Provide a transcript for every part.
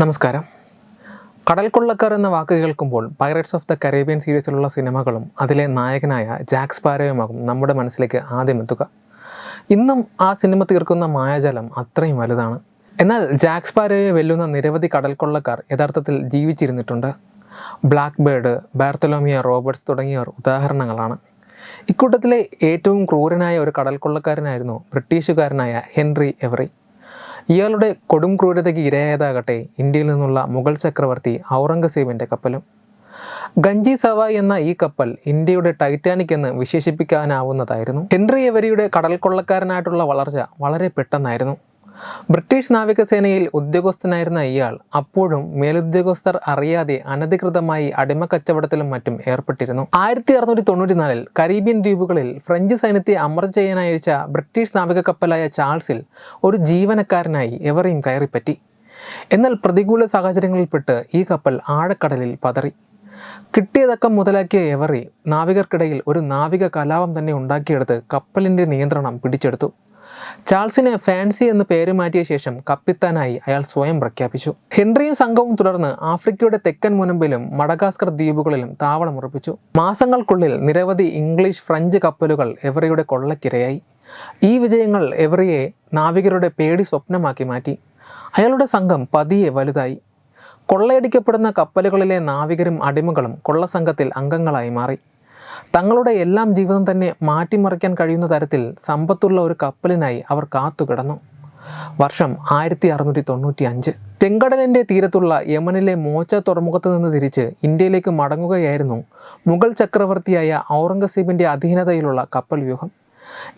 നമസ്കാരം കടൽക്കൊള്ളക്കാർ എന്ന വാക്ക് കേൾക്കുമ്പോൾ പൈറേറ്റ്സ് ഓഫ് ദ കരേബിയൻ സീരീസിലുള്ള സിനിമകളും അതിലെ നായകനായ ജാക്സ് പാരയുമാകും നമ്മുടെ മനസ്സിലേക്ക് ആദ്യം എത്തുക ഇന്നും ആ സിനിമ തീർക്കുന്ന മായാജലം അത്രയും വലുതാണ് എന്നാൽ ജാക്സ് പാരയെ വെല്ലുന്ന നിരവധി കടൽക്കൊള്ളക്കാർ യഥാർത്ഥത്തിൽ ജീവിച്ചിരുന്നിട്ടുണ്ട് ബ്ലാക്ക് ബേർഡ് ബാർത്തലോമിയ റോബർട്സ് തുടങ്ങിയവർ ഉദാഹരണങ്ങളാണ് ഇക്കൂട്ടത്തിലെ ഏറ്റവും ക്രൂരനായ ഒരു കടൽക്കൊള്ളക്കാരനായിരുന്നു ബ്രിട്ടീഷുകാരനായ ഹെൻറി എവറി ഇയാളുടെ കൊടും ക്രൂരതയ്ക്ക് ഇരയായതാകട്ടെ ഇന്ത്യയിൽ നിന്നുള്ള മുഗൾ ചക്രവർത്തി ഔറംഗസേബിൻ്റെ കപ്പലും ഗഞ്ചി സവായ് എന്ന ഈ കപ്പൽ ഇന്ത്യയുടെ ടൈറ്റാനിക് എന്ന് വിശേഷിപ്പിക്കാനാവുന്നതായിരുന്നു ഹെൻറി എവരിയുടെ കടൽ കൊള്ളക്കാരനായിട്ടുള്ള വളർച്ച വളരെ പെട്ടെന്നായിരുന്നു ബ്രിട്ടീഷ് നാവികസേനയിൽ ഉദ്യോഗസ്ഥനായിരുന്ന ഇയാൾ അപ്പോഴും മേലുദ്യോഗസ്ഥർ അറിയാതെ അനധികൃതമായി അടിമ കച്ചവടത്തിലും മറ്റും ഏർപ്പെട്ടിരുന്നു ആയിരത്തി അറുന്നൂറ്റി നാലിൽ കരീബിയൻ ദ്വീപുകളിൽ ഫ്രഞ്ച് സൈന്യത്തെ അമർച്ച ചെയ്യാനയച്ച ബ്രിട്ടീഷ് നാവിക കപ്പലായ ചാൾസിൽ ഒരു ജീവനക്കാരനായി എവരെയും കയറിപ്പറ്റി എന്നാൽ പ്രതികൂല സാഹചര്യങ്ങളിൽപ്പെട്ട് ഈ കപ്പൽ ആഴക്കടലിൽ പതറി കിട്ടിയതക്കം മുതലാക്കിയ എവറി നാവികർക്കിടയിൽ ഒരു നാവിക കലാപം തന്നെ ഉണ്ടാക്കിയെടുത്ത് കപ്പലിൻ്റെ നിയന്ത്രണം പിടിച്ചെടുത്തു ചാൾസിനെ ഫാൻസി എന്ന പേര് മാറ്റിയ ശേഷം കപ്പിത്താനായി അയാൾ സ്വയം പ്രഖ്യാപിച്ചു ഹെൻറിയും സംഘവും തുടർന്ന് ആഫ്രിക്കയുടെ തെക്കൻ മുനമ്പിലും മഡഗാസ്കർ ദ്വീപുകളിലും താവളമുറപ്പിച്ചു മാസങ്ങൾക്കുള്ളിൽ നിരവധി ഇംഗ്ലീഷ് ഫ്രഞ്ച് കപ്പലുകൾ എവറിയുടെ കൊള്ളക്കിരയായി ഈ വിജയങ്ങൾ എവറിയെ നാവികരുടെ പേടി സ്വപ്നമാക്കി മാറ്റി അയാളുടെ സംഘം പതിയെ വലുതായി കൊള്ളയടിക്കപ്പെടുന്ന കപ്പലുകളിലെ നാവികരും അടിമകളും കൊള്ളസംഘത്തിൽ അംഗങ്ങളായി മാറി തങ്ങളുടെ എല്ലാം ജീവിതം തന്നെ മാറ്റിമറിക്കാൻ കഴിയുന്ന തരത്തിൽ സമ്പത്തുള്ള ഒരു കപ്പലിനായി അവർ കാത്തുകിടന്നു വർഷം ആയിരത്തി അറുന്നൂറ്റി തൊണ്ണൂറ്റി അഞ്ച് ചെങ്കടലിൻ്റെ തീരത്തുള്ള യമനിലെ മോച്ച തുറമുഖത്ത് നിന്ന് തിരിച്ച് ഇന്ത്യയിലേക്ക് മടങ്ങുകയായിരുന്നു മുഗൾ ചക്രവർത്തിയായ ഔറംഗസീബിൻ്റെ അധീനതയിലുള്ള കപ്പൽ വ്യൂഹം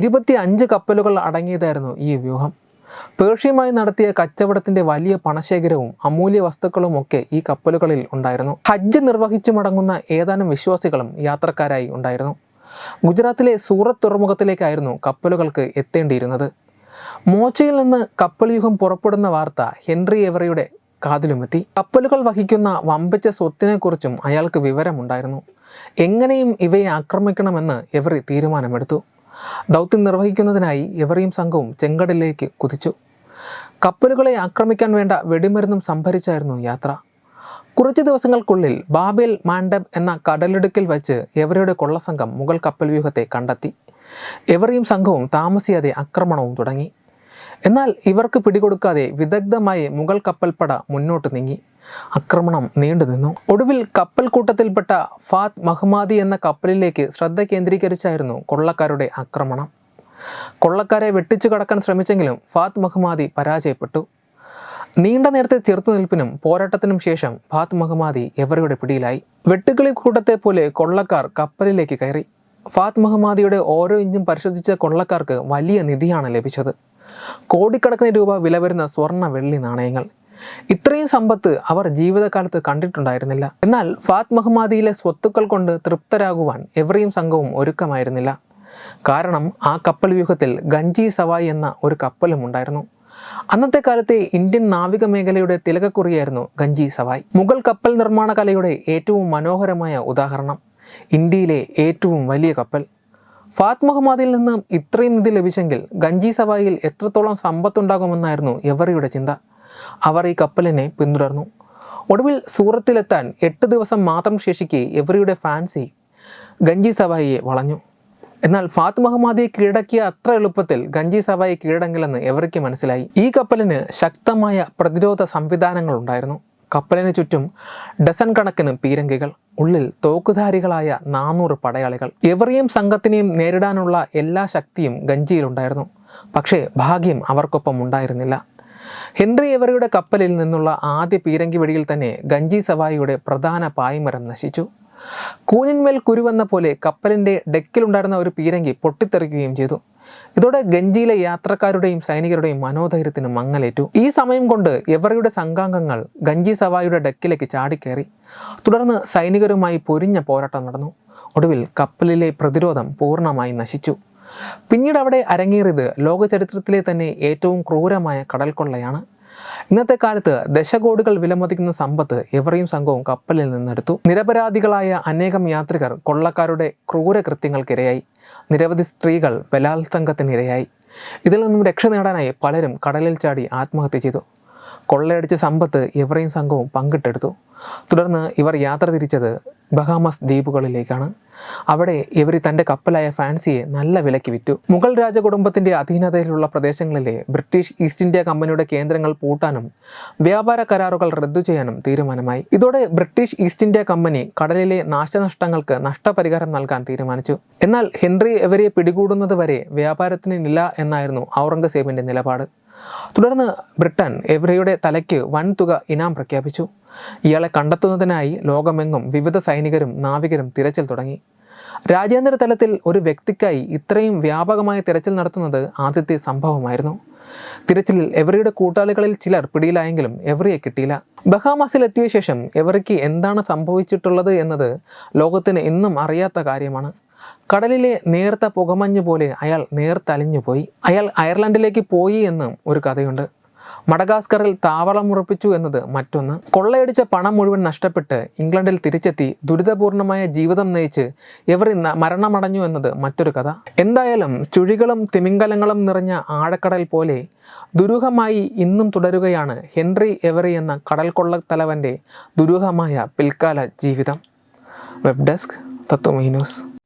ഇരുപത്തി അഞ്ച് കപ്പലുകൾ അടങ്ങിയതായിരുന്നു ഈ വ്യൂഹം പേർഷ്യയുമായി നടത്തിയ കച്ചവടത്തിന്റെ വലിയ പണശേഖരവും അമൂല്യ വസ്തുക്കളും ഒക്കെ ഈ കപ്പലുകളിൽ ഉണ്ടായിരുന്നു ഹജ്ജ് നിർവഹിച്ചു മടങ്ങുന്ന ഏതാനും വിശ്വാസികളും യാത്രക്കാരായി ഉണ്ടായിരുന്നു ഗുജറാത്തിലെ സൂറത്ത് തുറമുഖത്തിലേക്കായിരുന്നു കപ്പലുകൾക്ക് എത്തേണ്ടിയിരുന്നത് മോച്ചയിൽ നിന്ന് കപ്പൽ യുഗം പുറപ്പെടുന്ന വാർത്ത ഹെൻറി എവറയുടെ കാതിലുമെത്തി കപ്പലുകൾ വഹിക്കുന്ന വമ്പിച്ച സ്വത്തിനെക്കുറിച്ചും അയാൾക്ക് വിവരമുണ്ടായിരുന്നു എങ്ങനെയും ഇവയെ ആക്രമിക്കണമെന്ന് എവറി തീരുമാനമെടുത്തു ദൗത്യം നിർവഹിക്കുന്നതിനായി എവറിയും സംഘവും ചെങ്കടലിലേക്ക് കുതിച്ചു കപ്പലുകളെ ആക്രമിക്കാൻ വേണ്ട വെടിമരുന്നും സംഭരിച്ചായിരുന്നു യാത്ര കുറച്ച് ദിവസങ്ങൾക്കുള്ളിൽ ബാബേൽ മാൻഡബ് എന്ന കടലിടുക്കിൽ വച്ച് എവറിയുടെ കൊള്ളസംഘം മുഗൾ കപ്പൽ വ്യൂഹത്തെ കണ്ടെത്തി എവറിയും സംഘവും താമസിയാതെ ആക്രമണവും തുടങ്ങി എന്നാൽ ഇവർക്ക് പിടികൊടുക്കാതെ വിദഗ്ധമായി മുഗൾ കപ്പൽപ്പട മുന്നോട്ട് നീങ്ങി ആക്രമണം നീണ്ടുനിന്നു ഒടുവിൽ കപ്പൽ കൂട്ടത്തിൽപ്പെട്ട ഫാത് മഹ്മാദി എന്ന കപ്പലിലേക്ക് ശ്രദ്ധ കേന്ദ്രീകരിച്ചായിരുന്നു കൊള്ളക്കാരുടെ ആക്രമണം കൊള്ളക്കാരെ വെട്ടിച്ചു കടക്കാൻ ശ്രമിച്ചെങ്കിലും ഫാത് മഹ്മാദി പരാജയപ്പെട്ടു നീണ്ട നേരത്തെ ചെറുത്തുനിൽപ്പിനും പോരാട്ടത്തിനും ശേഷം ഫാത് മഹ്മാദി എവരുടെ പിടിയിലായി വെട്ടുകളി കൂട്ടത്തെ പോലെ കൊള്ളക്കാർ കപ്പലിലേക്ക് കയറി ഫാത് മഹ്മാദിയുടെ ഓരോ ഇഞ്ചും പരിശോധിച്ച കൊള്ളക്കാർക്ക് വലിയ നിധിയാണ് ലഭിച്ചത് കോടിക്കണക്കിന് രൂപ വില വരുന്ന സ്വർണ്ണ വെള്ളി നാണയങ്ങൾ ഇത്രയും സമ്പത്ത് അവർ ജീവിതകാലത്ത് കണ്ടിട്ടുണ്ടായിരുന്നില്ല എന്നാൽ ഫാത് മഹ്മാദിയിലെ സ്വത്തുക്കൾ കൊണ്ട് തൃപ്തരാകുവാൻ എവറിയും സംഘവും ഒരുക്കമായിരുന്നില്ല കാരണം ആ കപ്പൽ വ്യൂഹത്തിൽ ഗഞ്ചി സവായി എന്ന ഒരു കപ്പലും ഉണ്ടായിരുന്നു അന്നത്തെ കാലത്തെ ഇന്ത്യൻ നാവിക മേഖലയുടെ തിലകക്കുറിയായിരുന്നു ഗഞ്ചി സവായ് മുഗൾ കപ്പൽ നിർമ്മാണ കലയുടെ ഏറ്റവും മനോഹരമായ ഉദാഹരണം ഇന്ത്യയിലെ ഏറ്റവും വലിയ കപ്പൽ ഫാത് മുഹമ്മദിൽ നിന്ന് ഇത്രയും നിധി ലഭിച്ചെങ്കിൽ ഗഞ്ചി സവായിൽ എത്രത്തോളം സമ്പത്തുണ്ടാകുമെന്നായിരുന്നു എവറിയുടെ ചിന്ത അവർ ഈ കപ്പലിനെ പിന്തുടർന്നു ഒടുവിൽ സൂറത്തിലെത്താൻ എട്ട് ദിവസം മാത്രം ശേഷിക്കെ എവറിയുടെ ഫാൻസി ഗഞ്ചി സവായിയെ വളഞ്ഞു എന്നാൽ ഫാത്ത് മഹമ്മാദിയെ കീഴടക്കിയ അത്ര എളുപ്പത്തിൽ ഗഞ്ചി സവായി കീഴടങ്ങില്ലെന്ന് എവറിക്ക് മനസ്സിലായി ഈ കപ്പലിന് ശക്തമായ പ്രതിരോധ സംവിധാനങ്ങൾ ഉണ്ടായിരുന്നു കപ്പലിന് ചുറ്റും ഡസൺ കണക്കിന് പീരങ്കികൾ ഉള്ളിൽ തോക്കുധാരികളായ നാനൂറ് പടയാളികൾ എവറിയും സംഘത്തിനെയും നേരിടാനുള്ള എല്ലാ ശക്തിയും ഗഞ്ചിയിലുണ്ടായിരുന്നു പക്ഷേ ഭാഗ്യം അവർക്കൊപ്പം ഉണ്ടായിരുന്നില്ല ഹെൻറി എവറിയുടെ കപ്പലിൽ നിന്നുള്ള ആദ്യ പീരങ്കി വെടിയിൽ തന്നെ ഗഞ്ചി സവായിയുടെ പ്രധാന പായ്മരം നശിച്ചു കൂനിന്മേൽ കുരുവെന്ന പോലെ കപ്പലിൻ്റെ ഡെക്കിലുണ്ടായിരുന്ന ഒരു പീരങ്കി പൊട്ടിത്തെറിക്കുകയും ചെയ്തു ഇതോടെ ഗഞ്ചിയിലെ യാത്രക്കാരുടെയും സൈനികരുടെയും മനോധൈര്യത്തിന് മങ്ങലേറ്റു ഈ സമയം കൊണ്ട് എവറിയുടെ സംഘാംഗങ്ങൾ ഗഞ്ചി സവായിയുടെ ഡെക്കിലേക്ക് ചാടിക്കേറി തുടർന്ന് സൈനികരുമായി പൊരിഞ്ഞ പോരാട്ടം നടന്നു ഒടുവിൽ കപ്പലിലെ പ്രതിരോധം പൂർണ്ണമായി നശിച്ചു പിന്നീട് അവിടെ അരങ്ങേറിയത് ലോക ചരിത്രത്തിലെ തന്നെ ഏറ്റവും ക്രൂരമായ കടൽക്കൊള്ളയാണ് ഇന്നത്തെ കാലത്ത് ദശകോടികൾ വിലമതിക്കുന്ന സമ്പത്ത് എവറെയും സംഘവും കപ്പലിൽ നിന്നെടുത്തു നിരപരാധികളായ അനേകം യാത്രികർ കൊള്ളക്കാരുടെ ക്രൂരകൃത്യങ്ങൾക്കിരയായി നിരവധി സ്ത്രീകൾ ബലാത്സംഗത്തിനിരയായി ഇതിൽ നിന്നും രക്ഷ നേടാനായി പലരും കടലിൽ ചാടി ആത്മഹത്യ ചെയ്തു കൊള്ളയടിച്ച സമ്പത്ത് എവറേയും സംഘവും പങ്കിട്ടെടുത്തു തുടർന്ന് ഇവർ യാത്ര തിരിച്ചത് ബഹാമസ് ദ്വീപുകളിലേക്കാണ് അവിടെ ഇവർ തൻ്റെ കപ്പലായ ഫാൻസിയെ നല്ല വിലയ്ക്ക് വിറ്റു മുഗൾ രാജകുടുംബത്തിൻ്റെ അധീനതയിലുള്ള പ്രദേശങ്ങളിലെ ബ്രിട്ടീഷ് ഈസ്റ്റ് ഇന്ത്യ കമ്പനിയുടെ കേന്ദ്രങ്ങൾ പൂട്ടാനും വ്യാപാര കരാറുകൾ റദ്ദു ചെയ്യാനും തീരുമാനമായി ഇതോടെ ബ്രിട്ടീഷ് ഈസ്റ്റ് ഇന്ത്യ കമ്പനി കടലിലെ നാശനഷ്ടങ്ങൾക്ക് നഷ്ടപരിഹാരം നൽകാൻ തീരുമാനിച്ചു എന്നാൽ ഹെൻറി എവരെ പിടികൂടുന്നതുവരെ നില എന്നായിരുന്നു ഔറംഗസേബിൻ്റെ നിലപാട് തുടർന്ന് ബ്രിട്ടൻ എവ്രയുടെ തലയ്ക്ക് വൻതുക ഇനാം പ്രഖ്യാപിച്ചു ഇയാളെ കണ്ടെത്തുന്നതിനായി ലോകമെങ്ങും വിവിധ സൈനികരും നാവികരും തിരച്ചിൽ തുടങ്ങി രാജ്യാന്തര തലത്തിൽ ഒരു വ്യക്തിക്കായി ഇത്രയും വ്യാപകമായ തിരച്ചിൽ നടത്തുന്നത് ആദ്യത്തെ സംഭവമായിരുന്നു തിരച്ചിലിൽ എവറിയുടെ കൂട്ടാളികളിൽ ചിലർ പിടിയിലായെങ്കിലും എവറിയെ കിട്ടിയില്ല ബഹാമാസിലെത്തിയ ശേഷം എവറിക്ക് എന്താണ് സംഭവിച്ചിട്ടുള്ളത് എന്നത് ലോകത്തിന് ഇന്നും അറിയാത്ത കാര്യമാണ് കടലിലെ നേർത്ത പുകമഞ്ഞ് പോലെ അയാൾ നേർത്തലിഞ്ഞു പോയി അയാൾ അയർലൻഡിലേക്ക് പോയി എന്നും ഒരു കഥയുണ്ട് മഡഗാസ്കറിൽ ഉറപ്പിച്ചു എന്നത് മറ്റൊന്ന് കൊള്ളയടിച്ച പണം മുഴുവൻ നഷ്ടപ്പെട്ട് ഇംഗ്ലണ്ടിൽ തിരിച്ചെത്തി ദുരിതപൂർണമായ ജീവിതം നയിച്ച് ഇവർ ഇന്ന് മരണമടഞ്ഞു എന്നത് മറ്റൊരു കഥ എന്തായാലും ചുഴികളും തിമിംഗലങ്ങളും നിറഞ്ഞ ആഴക്കടൽ പോലെ ദുരൂഹമായി ഇന്നും തുടരുകയാണ് ഹെൻറി എവറി എന്ന കടൽ തലവൻ്റെ ദുരൂഹമായ പിൽക്കാല ജീവിതം വെബ് ഡെസ്ക് തത്വമീ news